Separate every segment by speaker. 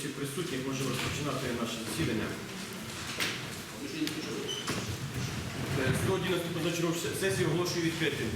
Speaker 1: всіх присутніх, можемо розпочинати наше засідання. Е, 111 позачергову сесію оголошую відкритим.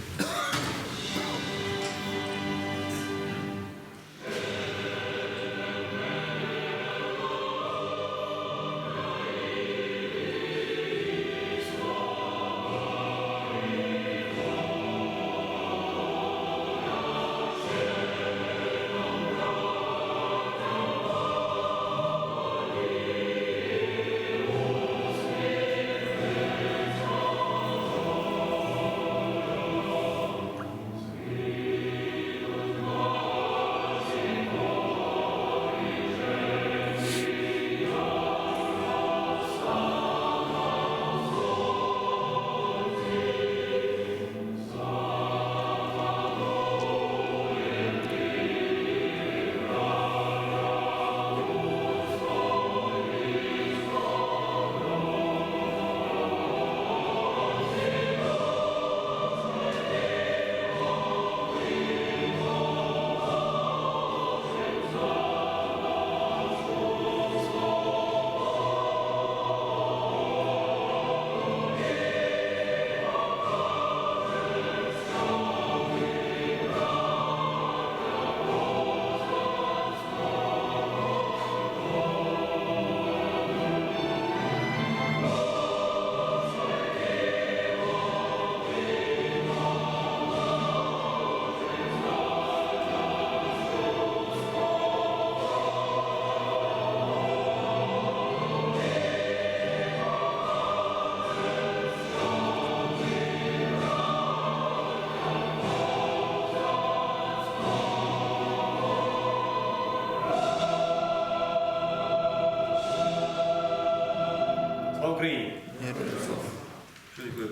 Speaker 1: Україні!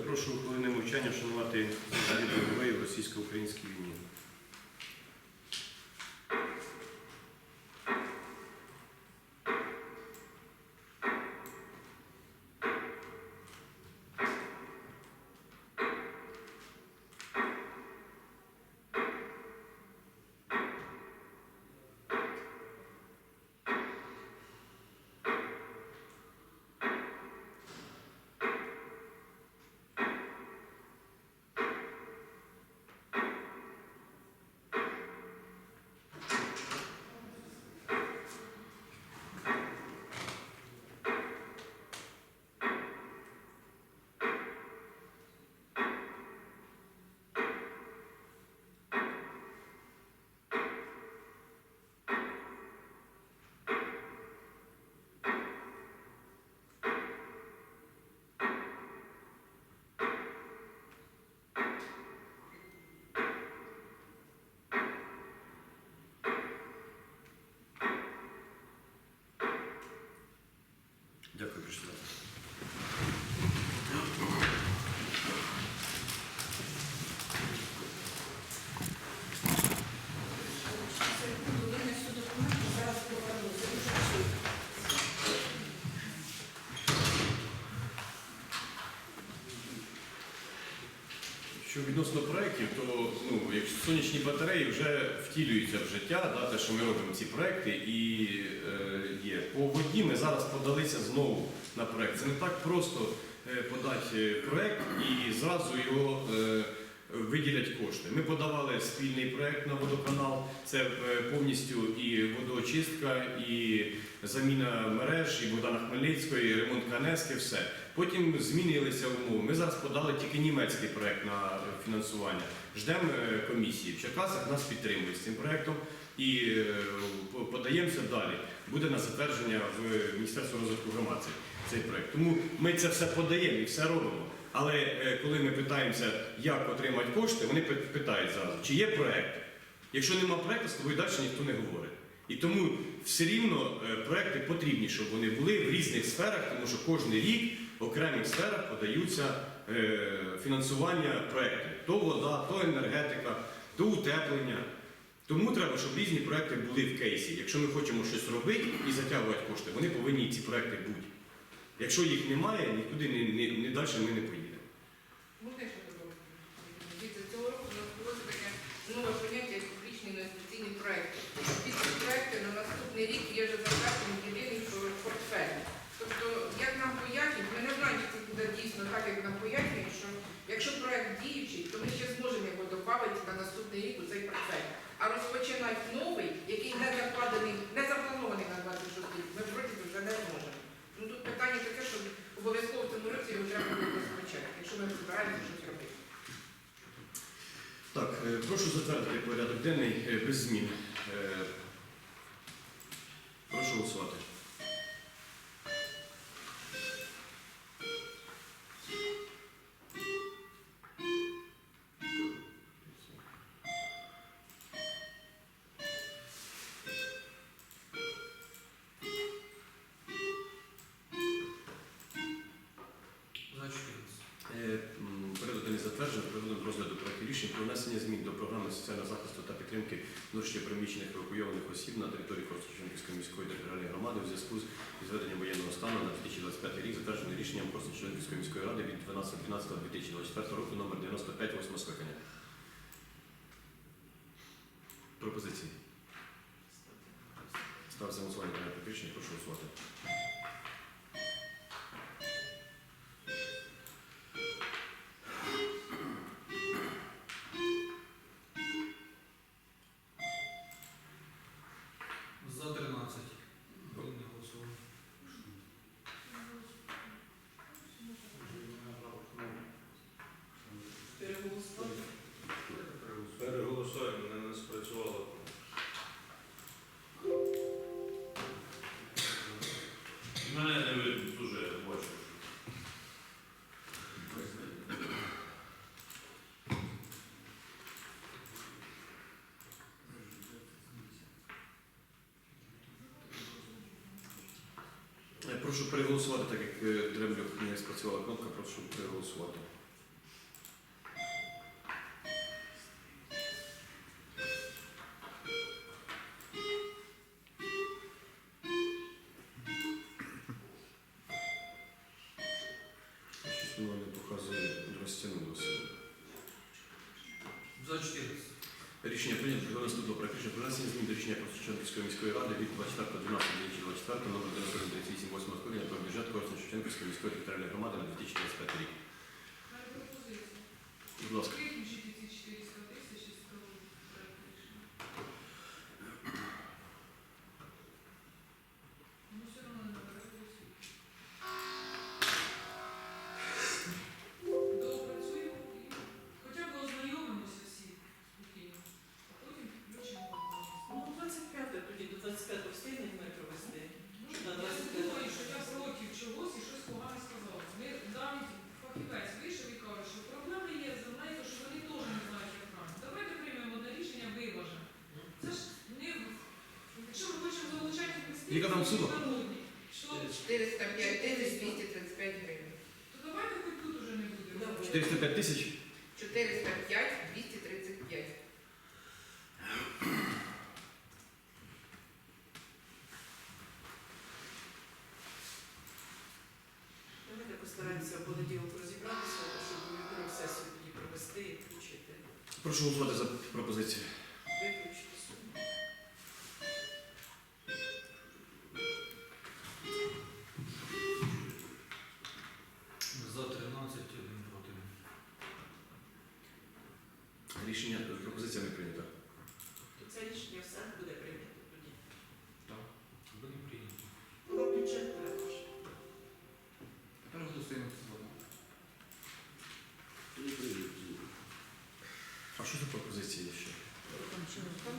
Speaker 1: Прошу хвилини мовчання вшанувати героїв російсько-українській війні. Commissioner відносно проєктів, то ну, якщо сонячні батареї вже втілюються в життя, да, те, що ми робимо ці проекти, і е, є. По воді ми зараз подалися знову на проект. Це не так просто е, подати проект і зразу його е, виділять кошти. Ми подавали спільний проект на водоканал, це е, повністю і водоочистка, і заміна мереж, і Богдана Хмельницького, і ремонт Канески, все. Потім змінилися умови. Ми зараз подали тільки німецький проект на фінансування. Ждемо е, комісії. В Черкасах нас підтримують з цим проектом і е, подаємося далі. Буде на затвердження в Міністерство розвитку громад цей- проект. Тому ми це все подаємо і все робимо. Але е, коли ми питаємося, як отримати кошти, вони питають зразу, чи є проект. Якщо нема проекту, з тобою далі ніхто не говорить. І тому все рівно проекти потрібні, щоб вони були в різних сферах, тому що кожен рік в окремих сферах подаються фінансування проєктів. То вода, то енергетика, то утеплення. Тому треба, щоб різні проекти були в кейсі. Якщо ми хочемо щось робити і затягувати кошти, вони повинні ці проекти бути. Якщо їх немає, нікуди не, не, не далі ми не поїдемо.
Speaker 2: Можна ще додому? Дивіться, цього року у нас було таке нове поняття як публічні інвестиційні проекти. Під ці проекти на наступний рік які є вже затверджені в єдиний портфель. Тобто, як нам пояснюють, ми не знаємо, чи це буде дійсно так, як нам пояснюють, що якщо проект діючий, то ми ще зможемо його додати на наступний рік у цей портфель. А розпочинати новий, який не закладений, не запланований на 26 рік, ми вроді вже не зможемо. Ну тут питання таке, що обов'язково в цьому році його треба розпочати, якщо ми збираємося щось робити.
Speaker 1: Так, е, прошу затвердити порядок денний е, без змін. Розгляду проекту рішень про внесення змін до програми соціального захисту та підтримки внутрішньо переміщених евакуйованих осіб на території Корсунчанської міської територіальної громади у зв'язку з відведенням воєнного стану на 2025 рік, затверджений рішенням Корсунчанської міської ради від 12.12.2024 року номер 95 8 скликання. Пропозиції. Ставиться голосування прошу голосувати. Прошу переголосувати, так як е, Дремлюк не спрацювала кнопка, прошу переголосувати. Щось воно не показує, розтягнулося.
Speaker 3: За 14.
Speaker 1: Рішення прийнято про наступного про внесення змін до рішення Шевченківської міської ради від 24.12.2024 номер 9138 8 скликання про бюджет Корсунчанської міської територіальної громади на 2025 рік. Будь ласка. Яка там сума?
Speaker 4: 405 тисяч 235 гривень.
Speaker 2: то давайте хоч тут уже не будемо.
Speaker 1: 405 тисяч?
Speaker 4: 405 235.
Speaker 5: Давайте постараємося в понеділок розібратися, щоб вівторок сесію тоді провести і включити.
Speaker 1: Прошу голосувати за пропозицію.
Speaker 3: 16, 1 проти.
Speaker 1: Рішення пропозиція не прийнята.
Speaker 5: То це рішення все буде прийнято тоді.
Speaker 3: Так, буде прийнято.
Speaker 5: Ну, Про бюджет також.
Speaker 3: Тепер голосуємо за.
Speaker 1: А що за пропозиції ще?
Speaker 4: Там,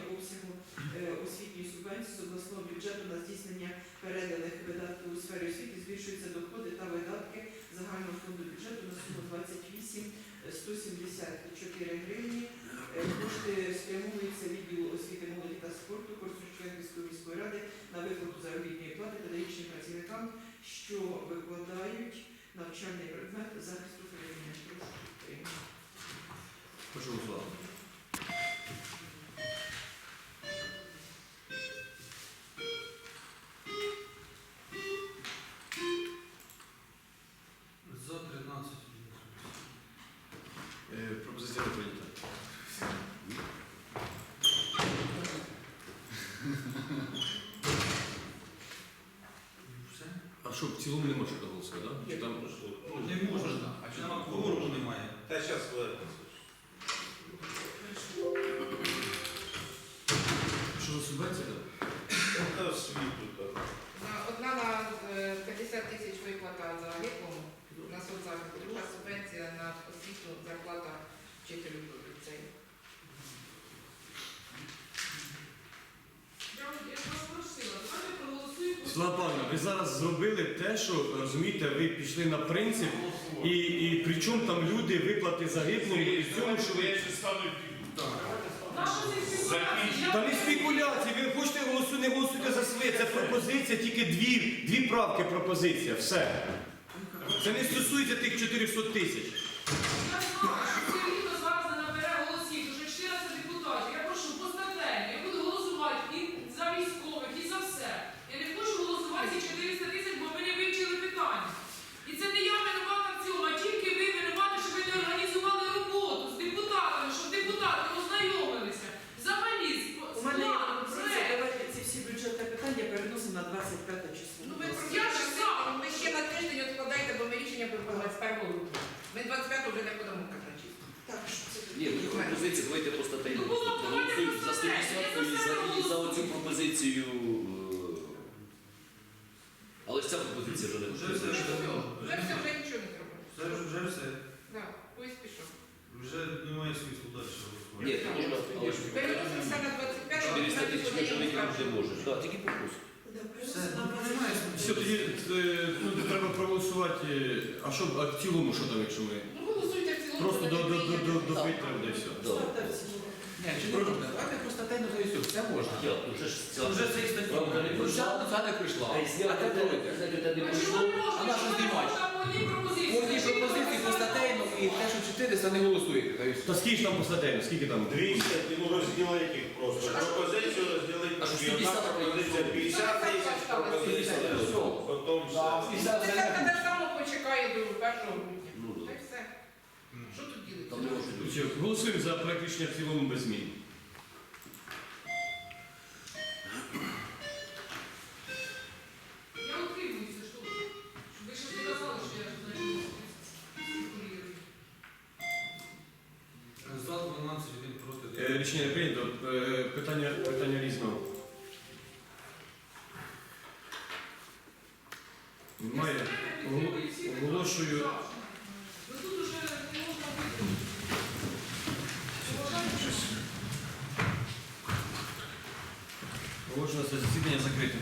Speaker 5: збільшення обсягу е, освітньої
Speaker 4: субвенції з обласного бюджету на здійснення переданих видатків у сфері освіти збільшуються доходи та видатки загального фонду бюджету на суму 28 174 гривні. Е, Кошти спрямовуються відділу освіти, молоді та спорту Корсунської міської ради на виплату заробітної плати педагогічним працівникам, що викладають навчальний предмет захисту країни. Прошу
Speaker 1: голосувати. А що, в цілому не можна голосувати, так? Чи там
Speaker 3: Не можна. А чи нема кворуму немає?
Speaker 6: Та зараз вернеться.
Speaker 1: що за субвенція?
Speaker 6: Та освіту так.
Speaker 7: На- Одна на е, 50 тисяч виплата за геплом на соцзахист, друга субвенція на освіту зарплата вчителю ліцею.
Speaker 4: Я вас просила, давайте
Speaker 1: Слава Павлівна, ви зараз зробили те, що розумієте, ви пішли на принцип, і, і причому там люди виплати загиблим, і в цьому, що ви. Та не спекуляції, ви хочете голосувати, не голосуйте за своє. Це пропозиція, тільки дві, дві правки пропозиція. Все. Це не стосується тих 400 тисяч.
Speaker 8: Я знаю, що це літо зараз не набере голосів, дуже 14 депутатів. Я прошу постатейно, я буду голосувати і за військових, і за все. Я не хочу голосувати ці 400 тисяч, бо ми не вивчили питання. І це не я винувата в цьому, а тільки ви винуваті, що ви не організували роботу з депутатами, щоб депутати ознайомилися. Взагалі, з
Speaker 4: У мене є
Speaker 8: планом,
Speaker 4: пропозиція,
Speaker 8: проект.
Speaker 4: давайте ці всі бюджетні питання переносимо на 25 число.
Speaker 7: Ну ви
Speaker 4: Будь ласка.
Speaker 7: просто
Speaker 8: Я ж сам.
Speaker 7: ви ще на тиждень відкладаєте, бо ми рішення будемо 21 грудня. Ми 25 вже не будемо казначити.
Speaker 4: Так, що це таке?
Speaker 9: Ні, ну пропозиція, давайте по статейно.
Speaker 8: Ну, було б, давайте
Speaker 9: Проголосуємо за
Speaker 8: по статейно,
Speaker 9: 150 і
Speaker 8: я за
Speaker 9: за,
Speaker 8: це
Speaker 9: і за
Speaker 8: голосую.
Speaker 9: оцю пропозицію. е, Але ж ця пропозиція вже не
Speaker 3: Вже
Speaker 7: Вже
Speaker 3: все, вже
Speaker 7: все, вже нічого не зробили.
Speaker 3: Все, вже все.
Speaker 7: Так, поїзд пішов.
Speaker 3: Вже немає смислу далі.
Speaker 9: Ні, то можна, але ж
Speaker 7: на 25
Speaker 9: 400 тисяч ми вже можемо. Так, тільки пропуск.
Speaker 4: Да,
Speaker 3: Все, немає
Speaker 4: 25.
Speaker 1: Все, тоді е, ну, треба проголосувати. е, А що а в цілому, що там, якщо ми.
Speaker 7: Ну голосуйте в цілому.
Speaker 1: Просто до, до, до, до, до треба і все.
Speaker 10: Ні, чи не можна? Давайте просто тайно за все, все можна.
Speaker 9: Я, вже ж ця
Speaker 3: Вже цей статті.
Speaker 9: правка не
Speaker 10: Ну,
Speaker 9: пройшла.
Speaker 10: Ця, ця не прийшла.
Speaker 9: А
Speaker 10: те, пройде.
Speaker 9: не
Speaker 8: А чому
Speaker 9: пройшло.
Speaker 8: не можна?
Speaker 10: А на що
Speaker 8: Чому не
Speaker 10: знімати?
Speaker 8: можна по одній пропозиції?
Speaker 10: По статейну і те, що 400 не голосуєте. Та й все.
Speaker 1: Та скільки ж там посадено, скільки там?
Speaker 6: 200, ну розділити їх просто. Пропозицію розділити.
Speaker 10: А що,
Speaker 6: на дві. Одна
Speaker 10: 50
Speaker 6: пропозиція 50 тисяч, пропозиція 100. Потім все.
Speaker 10: і
Speaker 7: Це так само почекає до 1 грудня.
Speaker 9: Ну,
Speaker 7: Та й все. Що тут
Speaker 9: не
Speaker 7: ділиться?
Speaker 1: Все, Голосуємо за проект рішення в цілому без змін. Рішення не прийнято. Е, Питання, питання різного. Немає. Оголошую. Оголошую це засідання закритим.